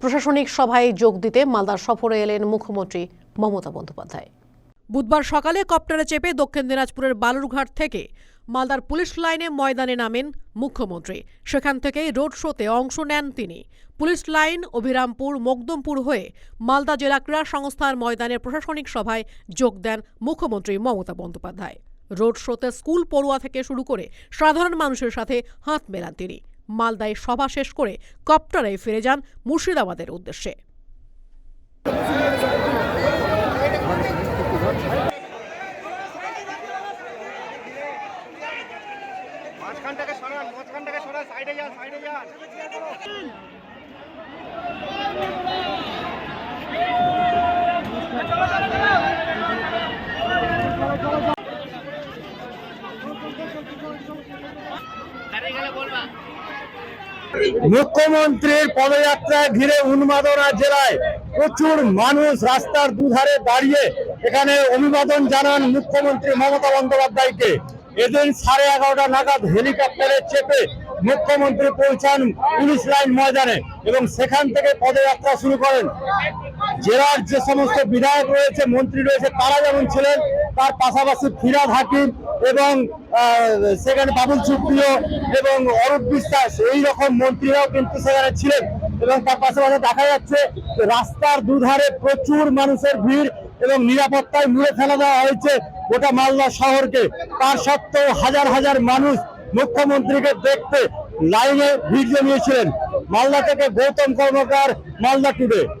প্রশাসনিক সভায় যোগ দিতে মালদার সফরে এলেন মুখ্যমন্ত্রী মমতা বন্দ্যোপাধ্যায়। বুধবার সকালে কপ্টারে চেপে দক্ষিণ দিনাজপুরের বালুরঘাট থেকে মালদার পুলিশ লাইনে ময়দানে নামেন মুখ্যমন্ত্রী। সেখান থেকেই রোড শোতে অংশ নেন তিনি। পুলিশ লাইন অভিরামপুর মকদমপুর হয়ে মালদা জেলা ক্রীড়া সংস্থার ময়দানে প্রশাসনিক সভায় যোগ দেন মুখ্যমন্ত্রী মমতা বন্দ্যোপাধ্যায়। রোড শোতে স্কুল পড়ুয়া থেকে শুরু করে সাধারণ মানুষের সাথে হাত মেলান তিনি। মালদায় সভা শেষ করে কপ্টারে ফিরে যান মুর্শিদাবাদের উদ্দেশ্যে। মাঝখানটাকে সরান মাঝখানটাকে সরান সাইডে যান সাইডে যান। মুখ্যমন্ত্রীর পদযাত্রা ঘিরে উন্মাদনা জেলায় প্রচুর মানুষ রাস্তার দুধারে দাঁড়িয়ে এখানে অভিবাদন জানান মুখ্যমন্ত্রী মমতা বন্দ্যোপাধ্যায়কে। এদিন সাড়ে এগারোটা নাগাদ হেলিকপ্টারে চেপে মুখ্যমন্ত্রী পৌঁছান পুলিশ লাইন ময়দানে এবং সেখান থেকে পদযাত্রা শুরু করেন। জেলার যে সমস্ত বিধায়ক রয়েছে, মন্ত্রী রয়েছে, তারা যেমন ছিলেন, তার পাশাপাশি ফিরাদ হাকিম এবং সেখানে বাবুল সুপ্রিয় এবং অরূপ বিশ্বাস এই রকম মন্ত্রীরাও কিন্তু সেখানে ছিলেন। এবং তার পাশাপাশি দেখা যাচ্ছে রাস্তার দুধারে প্রচুর মানুষের ভিড় এবং নিরাপত্তায় মুড়ে ফেলা দেওয়া হয়েছে গোটা মালদা শহরকে। তার সত্ত্বেও হাজার হাজার মানুষ মুখ্যমন্ত্রীকে দেখতে লাইনে ভিড় জমিয়েছিলেন। মালদা থেকে গৌতম কর্মকার, মালদা টুডে।